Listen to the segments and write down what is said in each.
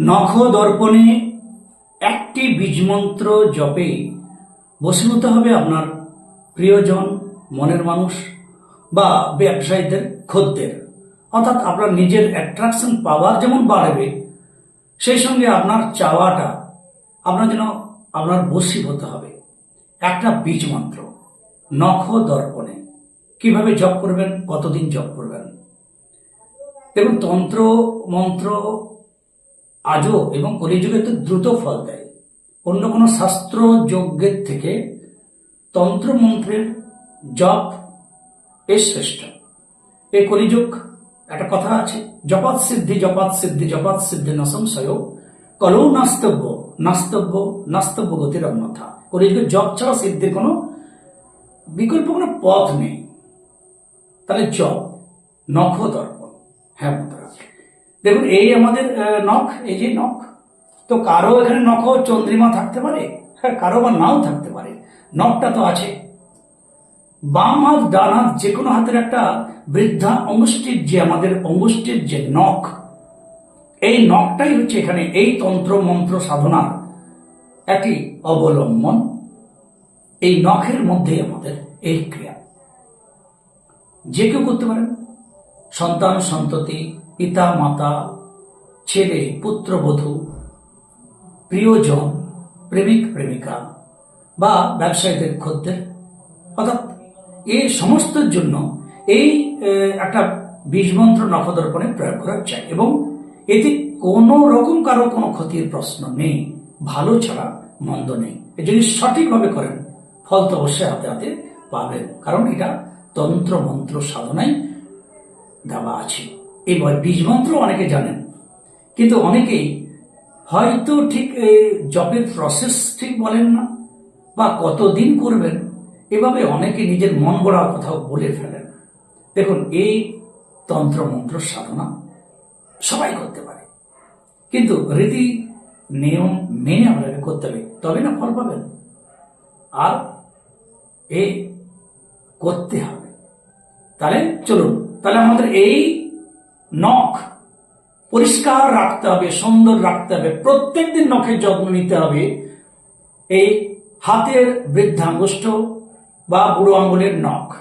নখ দর্পণে একটি বীজমন্ত্র জপে। বসীভূত হবে আপনার প্রিয়জন, মনের মানুষ বা ব্যবসায়ীদের, খদ্দের। অর্থাৎ আপনার নিজের অ্যাট্রাকশন পাওয়ার যেমন বাড়বে, সেই সঙ্গে আপনার চাওয়াটা আপনার যেন আপনার বসীভূত হবে। একটা বীজ মন্ত্র নখ দর্পণে কীভাবে জপ করবেন? কতদিন জপ করবেন? দেখুন, তন্ত্র, মন্ত্র আজও এবং কলিযুগে তো দ্রুত ফল দেয়। অন্য কোনো শাস্ত্র যজ্ঞের থেকে তন্ত্র মন্ত্রের জপ এ শ্রেষ্ঠ। এই কলিযুগ, একটা কথা আছে জপাত সিদ্ধি জপাত সিদ্ধি জপাত সিদ্ধি ন সংশয় কলৌ নাস্তব্য নাস্তব্য নাস্তব্য গতির অন্যথা কলিযুগে জপ ছাড়া সিদ্ধির কোনো বিকল্প, কোনো পথ নেই। তাহলে জপ নখ দর্পণ হ্যাঁ বন্ধুরা দেখুন, এই আমাদের নখ এই যে নখ তো কারও এখানে নখ চন্দ্রিমা থাকতে পারে হ্যাঁ কারও বা নাও থাকতে পারে নখটা তো আছে। বাম হাত, ডান হাত, যে কোনো হাতের একটা বৃদ্ধা অঙ্গুষ্ঠির যে আমাদের অঙ্গুষ্ঠির যে নখ এই নখটাই হচ্ছে এখানে এই তন্ত্র, মন্ত্র সাধনার একটি অবলম্বন। এই নখের মধ্যে আমাদের এই ক্রিয়া। যে কেউ করতে পারেন। সন্তান, সন্ততি পিতা মাতা ছেলে, পুত্রবধূ, প্রিয়জন, প্রেমিক, প্রেমিকা বা ব্যবসায়ীদের খদ্দের। অর্থাৎ এই সমস্তের জন্য এই একটা বীজমন্ত্র নখদর্পণে প্রয়োগ করা চাই এবং এতে কোনো রকম কারও কোনো ক্ষতির প্রশ্ন নেই, ভালো ছাড়া মন্দ নেই। যদি সঠিকভাবে করেন, ফল তো অবশ্যই হাতে হাতে পাবেন, কারণ এটা তন্ত্র মন্ত্র সাধনায় দেওয়া আছে। এই বীজ মন্ত্র অনেকে জানেন। কিন্তু অনেকেই হয়তো ঠিক জবের প্রসেস ঠিক বলেন না বা কতদিন করবেন, এভাবে অনেকে নিজের মন গড়া কোথাও বলে ফেলেন। দেখুন, এই তন্ত্র মন্ত্র সাধনা সবাই করতে পারে। কিন্তু রীতি, নিয়ম মেনে আপনাকে করতে হবে তবে না ফল পাবেন। আর এ করতে হবে। তাহলে চলুন, তাহলে আমাদের এই নখ পরিষ্কার রাখতে হবে, সুন্দর রাখতে হবে, প্রত্যেকদিন নখের যত্ন নিতে হবে। এই হাতের বৃদ্ধাঙ্গুষ্ঠ বা বুড়ো আঙ্গুলের নখ।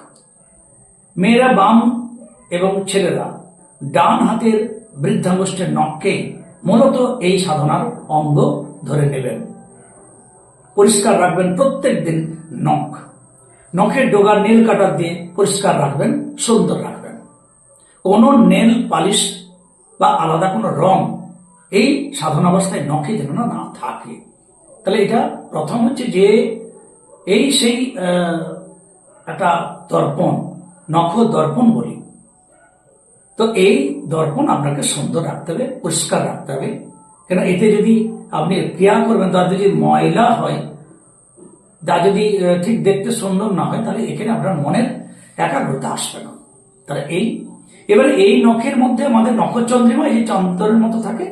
মেয়েরা বাম এবং ছেলেরা ডান হাতের বৃদ্ধাঙ্গুষ্ঠের নখকে মূলত এই সাধনার অঙ্গ ধরে নেবেন। পরিষ্কার রাখবেন প্রত্যেক দিন নখ। নখের ডোগা নীল কাটার দিয়ে পরিষ্কার রাখবেন, সুন্দর কোনো নেল পালিশ বা আলাদা কোনো রং এই সাধন অবস্থায় নখে যেন না থাকে। তাহলে এটা প্রথম হচ্ছে যে এই সেই একটা দর্পণ, নখ দর্পণ বলি। তো এই দর্পণ আপনাকে সুন্দর রাখতে হবে, পরিষ্কার রাখতে হবে। কেন এতে যদি আপনি ক্রিয়া করবেন, তার যদি ময়লা হয় যা যদি ঠিক দেখতে সুন্দর না হয়, তাহলে এখানে আপনার মনের একাগ্রতা আসবে না। তাহলে এই এবার এই নখের মধ্যে আমাদের নখচন্দ্রিমা, এই চন্দ্রের মতো থাকে,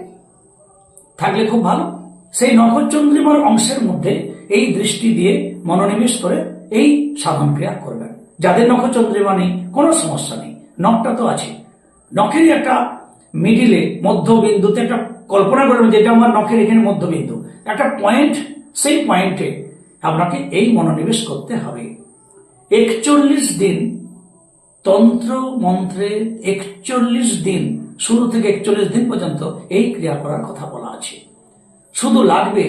থাকলে খুব ভালো। সেই নখচন্দ্রিমার অংশের মধ্যে এই দৃষ্টি দিয়ে মনোনিবেশ করে এই সাধন ক্রিয়া করবেন। যাদের নখচন্দ্রিমা নেই, কোনো সমস্যা নেই। নখটা তো আছে। নখেরই একটা মিডিলে মধ্যবিন্দুতে একটা কল্পনা করবেন যেটা আমার নখের এখানে মধ্যবিন্দু। একটা পয়েন্ট সেই পয়েন্টে আপনাকে এই মনোনিবেশ করতে হবে। একচল্লিশ দিন তন্ত্র মন্ত্রে একচল্লিশ দিন, শুরু থেকে একচল্লিশ দিন পর্যন্ত এই ক্রিয়া করার কথা বলা আছে। শুধু লাগবে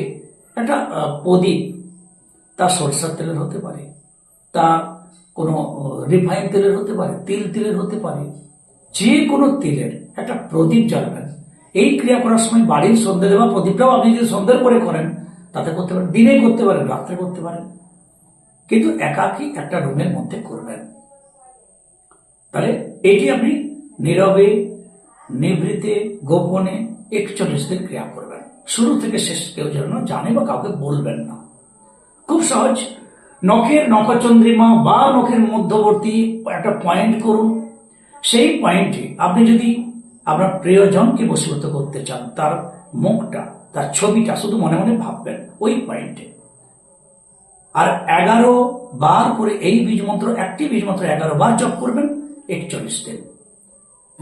একটা প্রদীপ, তা সরষার তেলের হতে পারে, তা কোনো রিফাইন তেলের হতে পারে, তিল তেলের হতে পারে যে কোনো তেলের একটা প্রদীপ জ্বালাবেন। এই ক্রিয়া করার সময় বাড়ির সন্ধ্যে দেওয়া প্রদীপটাও আপনি যদি সন্ধ্যের করে করেন, তাতে করতে পারেন, দিনে করতে পারেন, রাত্রে করতে পারেন। কিন্তু একাকী একটা রুমের মধ্যে করবেন। তাহলে এটি আপনি নীরবে, নিভৃতে, গোপনে একচল্লিশ দিন ক্রিয়া করবেন। শুরু থেকে শেষ কেউ যেন জানে বা কাউকে বলবেন না। খুব সহজ। নখের নখচন্দ্রিমা বা নখের মধ্যবর্তী একটা পয়েন্ট করুন। সেই পয়েন্টে আপনি যদি আপনার প্রিয়জনকে বসীভূত করতে চান, তার মুখটা, তার ছবিটা শুধু মনে মনে ভাববেন ওই পয়েন্টে আর এগারো বার করে এই বীজ মন্ত্র একটি বীজ মন্ত্র এগারো বার জপ করবেন। একচল্লিশ দিন।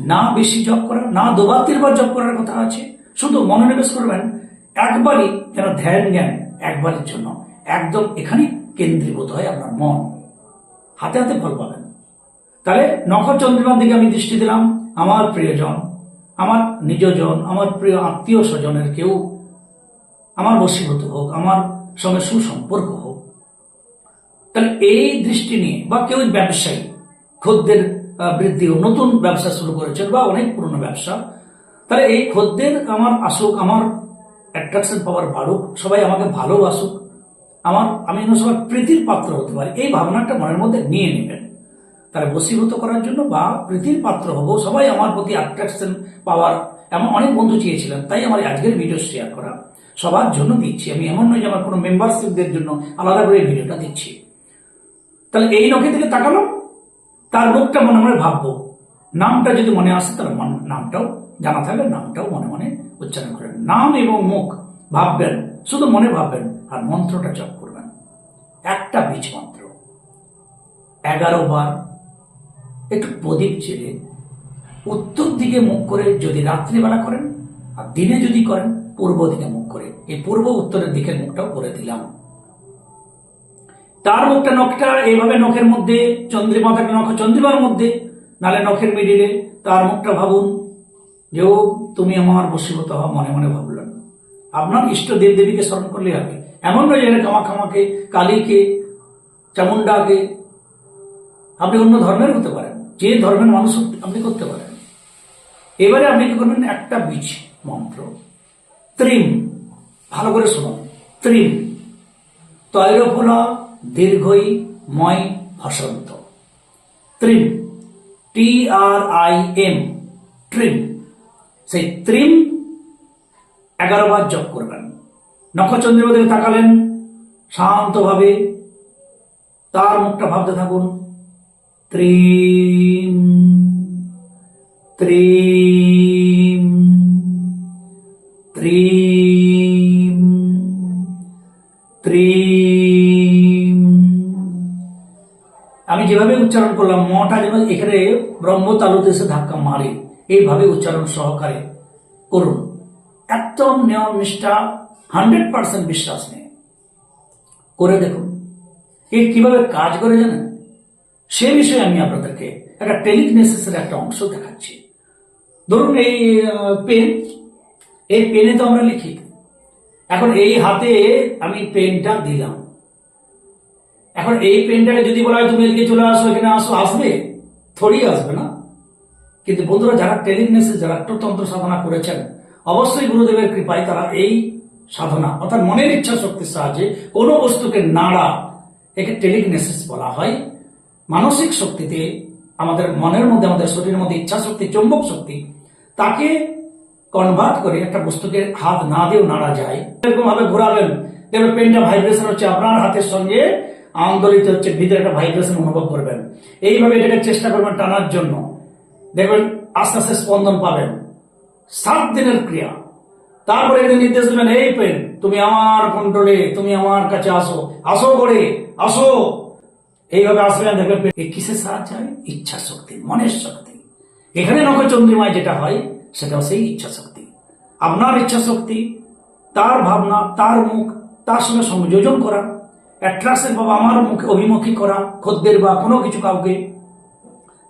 না বেশি জপ করা না দুবার তিনবার জপ করার কথা আছে। শুধু মনোনিবেশ করবেন, একবারই যেন ধ্যান জ্ঞান একবারের জন্য একদম এখানে কেন্দ্রীভূত হয় আপনার মন। হাতে হাতে ফল পাবেন। তাহলে নখর চন্দ্রিমার দিকে আমি দৃষ্টি দিলাম, আমার প্রিয়জন, আমার নিজজন, আমার প্রিয় আত্মীয় স্বজনের কেউ, আমার বশীভূত হোক, আমার সঙ্গে সুসম্পর্ক হোক। তাহলে এই দৃষ্টি নিয়ে বা কেউ ব্যবসায়ী, খদ্দের বৃদ্ধি নতুন ব্যবসা শুরু করেছেন বা অনেক পুরনো ব্যবসা। তাহলে এই খদ্দের আমার আসুক, আমার অ্যাট্রাকশন পাওয়ার বাড়ুক, সবাই আমাকে ভালোবাসুক, আমার, আমি যেন সবার প্রীতির পাত্র হতে পারি, এই ভাবনাটা মনের মধ্যে নিয়ে নেবেন। তাহলে বসীভূত করার জন্য বা প্রীতির পাত্র হব, সবাই আমার প্রতি অ্যাট্রাকশন পাওয়ার এমন অনেক বন্ধু চেয়েছিলেন, তাই আমার আজকের ভিডিও শেয়ার করা। সবার জন্য দিচ্ছি, আমি এমন নয় যে আমার কোনো মেম্বারশিপদের জন্য আলাদা করে ভিডিওটা দিচ্ছি। তাহলে এই নখের থেকে তাকালাম। তার মুখটা মনে মনে ভাববো, নামটা যদি মনে আসে মন- নামটাও জানা থাকলে নামটাও মনে মনে উচ্চারণ করেন নাম এবং মুখ ভাববেন, শুধু মনে ভাববেন আর মন্ত্রটা জপ করবেন। একটা বীজ মন্ত্র। এগারো বার একটু প্রদীপ জেলে উত্তর দিকে মুখ করে যদি রাত্রিবেলা করেন আর দিনে যদি করেন, পূর্ব দিকে মুখ করে। এই পূর্ব উত্তরের দিকের মুখটাও করে দিলাম। তার মুখটা নখটা এইভাবে নখের মধ্যে, চন্দ্রিমা নখ, চন্দ্রিমার মধ্যে, নালে নখের মিডিলে তার মুখটা ভাবুন, যে ও তুমি আমার বসীভূত হওয়া মনে মনে ভাবলেন আপনার ইষ্ট দেব দেবীকে স্মরণ করলে হবে। এমন নয় যে কামাখামাকে, কালীকে চামুন্ডাকে আপনি অন্য ধর্মের হতে পারেন। যে ধর্মের মানুষ আপনি করতে পারেন। এবারে আপনি কি করবেন? একটা বীজ মন্ত্র। ত্রিম। ভালো করে শুনুন ত্রিম। তৈরফুলা দীর্ঘই ময় হসন্ত ত্রিম, T R I M trim সেই ত্রিম এগারো বার জপ করবেন। নক্ষচন্দ্রের দিকে তাকালেন, শান্তভাবে তার মুখটা ভাবতে থাকুন। ত্রিম ত্রিম ত্রিম। উচ্চারণ করলাম মটা যেন এখানে ব্রহ্ম তালুতে এসে ধাক্কা মারে। এইভাবে উচ্চারণ সহকারে করুন। একদম নিয়ম নিষ্ঠা, হান্ড্রেড পার্সেন্ট বিশ্বাস নেই। করে দেখুন। এ কীভাবে কাজ করে জানেন? সে বিষয়ে আমি আপনাদেরকে একটা টেলিকনেসিসের একটা অংশ দেখাচ্ছি। ধরুন এই পেন। এই পেনে তো আমরা লিখি। এখন এই হাতে আমি পেনটা দিলাম। এখন এই পেনটাকে যদি বলা হয়, তুমি এদিকে চলে আসো, এখানে আসো, আসবে? থোড়ি আসবে না। কিন্তু বন্ধুরা, যারা টেলিগনেসে যারা তন্ত্র সাধনা করেছেন, অবশ্যই গুরুদেবের কৃপায় তারা এই সাধনা, অর্থাৎ মনের ইচ্ছা শক্তির সাহায্যে কোনো বস্তুকে নাড়া, একে টেলিগনেসিস বলা হয়। মানসিক শক্তিতে আমাদের মনের মধ্যে, আমাদের শরীরের মধ্যে ইচ্ছা শক্তি, চৌম্বক শক্তি, তাকে কনভার্ট করে একটা বস্তুকে হাত না দিয়েও নাড়া যায়। এরকম ভাবে ঘোরাবেন দেখবেন পেনটা ভাইব্রেশন হচ্ছে আপনার হাতের সঙ্গে আন্দোলিত হচ্ছে ভিতরে একটা ভাইব্রেশন অনুভব করবেন। এইভাবে এটাকে চেষ্টা করবেন টানার জন্য। দেখবেন আস্তে আস্তে স্পন্দন পাবেন। সাত দিনের ক্রিয়া। তারপরে এদের নির্দেশ দেবেন, এই পেন, তুমি আমার কন্ট্রোলে তুমি আমার কাছে আসো। আসো করে, আসো। এইভাবে আসবেন, দেখবেন এই কিসের সাহায্য হয়? ইচ্ছা শক্তি মনের শক্তি। এখানে নখচন্দ্রিমায় যেটা হয় সেটাও সেই ইচ্ছা শক্তি আপনার ইচ্ছা শক্তি তার ভাবনা, তার মুখ, তার সঙ্গে সংযোজন করা। অ্যাট্রাকশন বাবা আমার মুখে অভিমুখী করা, খদ্দের বা কোনো কিছু কাউকে।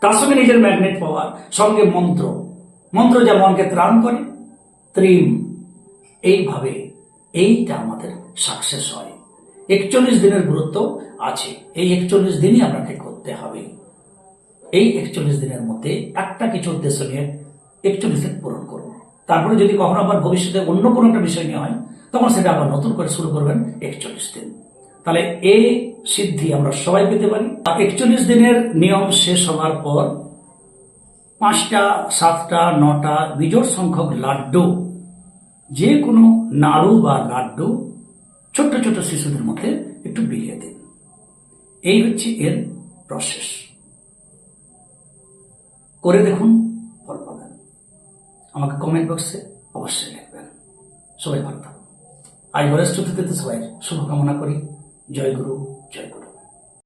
তার সঙ্গে নিজের ম্যাগনেট পাওয়ার সঙ্গে মন্ত্র। মন্ত্র যা মনকে ত্রাণ করে, ত্রিম। এইভাবে এইটা আমাদের সাকসেস হয়। একচল্লিশ দিনের গুরুত্ব আছে। এই একচল্লিশ দিনই আপনাকে করতে হবে। এই একচল্লিশ দিনের মধ্যে একটা কিছু উদ্দেশ্য নিয়ে একচল্লিশ দিন পূরণ করুন। তারপরে যদি কখনো আবার ভবিষ্যতে অন্য কোনো একটা বিষয় নিয়ে হয়, তখন সেটা আবার নতুন করে শুরু করবেন একচল্লিশ দিন। তাহলে এই সিদ্ধি আমরা সবাই পেতে পারি। একচল্লিশ দিনের নিয়ম শেষ হওয়ার পর পাঁচটা, সাতটা, নটা, বিজোড় সংখ্যক লাড্ডু, যে কোনো নাড়ু বা লাড্ডু ছোট্ট ছোট শিশুদের মধ্যে একটু বিলিয়ে দিন। এই হচ্ছে এর প্রসেস করে দেখুন, ফল পাবেন। আমাকে কমেন্ট বক্সে অবশ্যই লিখবেন। সবাই ভালো থাকুন। আজ গণেশ চতুর্থীতে সবাই শুভকামনা করি। जय गुरु जय गुरु।